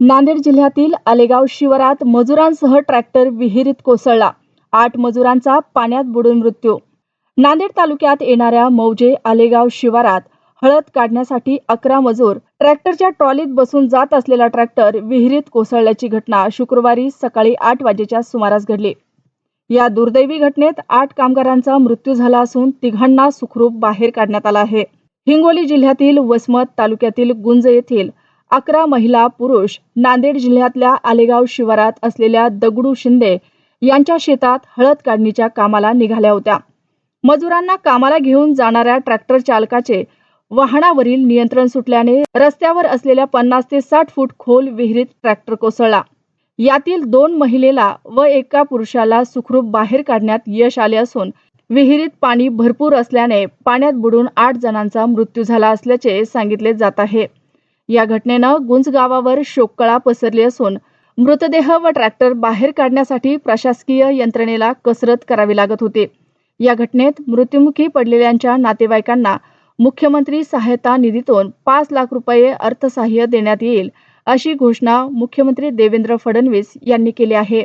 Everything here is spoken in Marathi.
नांदेड जिल्ह्यातील आलेगाव शिवारात मजुरांसह ट्रॅक्टर विहिरीत कोसळला. आठ मजुरांचा पाण्यात बुडून मृत्यू. नांदेड तालुक्यात येणाऱ्या मौजे आलेगाव शिवारात हळद काढण्यासाठी अकरा मजूर ट्रॅक्टरच्या ट्रॉलीत बसून जात असलेला ट्रॅक्टर विहिरीत कोसळल्याची घटना शुक्रवारी सकाळी आठ वाजेच्या सुमारास घडली. या दुर्दैवी घटनेत आठ कामगारांचा मृत्यू झाला असून तिघांना सुखरूप बाहेर काढण्यात आला आहे. हिंगोली जिल्ह्यातील वसमत तालुक्यातील गुंज येथील अकरा महिला पुरुष नांदेड जिल्ह्यातल्या आलेगाव शिवारात असलेल्या दगडू शिंदे यांच्या शेतात हळद काढणीच्या कामाला निघाल्या होत्या. मजुरांना कामाला घेऊन जाणाऱ्या ट्रॅक्टर चालकाचे वाहनावरील नियंत्रण सुटल्याने रस्त्यावर असलेल्या पन्नास ते साठ फूट खोल विहिरीत ट्रॅक्टर कोसळला. यातील दोन महिलेला व एका पुरुषाला सुखरूप बाहेर काढण्यात यश आले असून विहिरीत पाणी भरपूर असल्याने पाण्यात बुडून आठ जणांचा मृत्यू झाला असल्याचे सांगितले जात आहे. या घटनेनं गुंज गावावर शोककळा पसरली असून मृतदेह व ट्रॅक्टर बाहेर काढण्यासाठी प्रशासकीय यंत्रणेला कसरत करावी लागत होती. या घटनेत मृत्युमुखी पडलेल्यांच्या नातेवाईकांना मुख्यमंत्री सहायता निधीतून पाच लाख रुपये अर्थसहाय्य देण्यात येईल अशी घोषणा मुख्यमंत्री देवेंद्र फडणवीस यांनी केली आहे.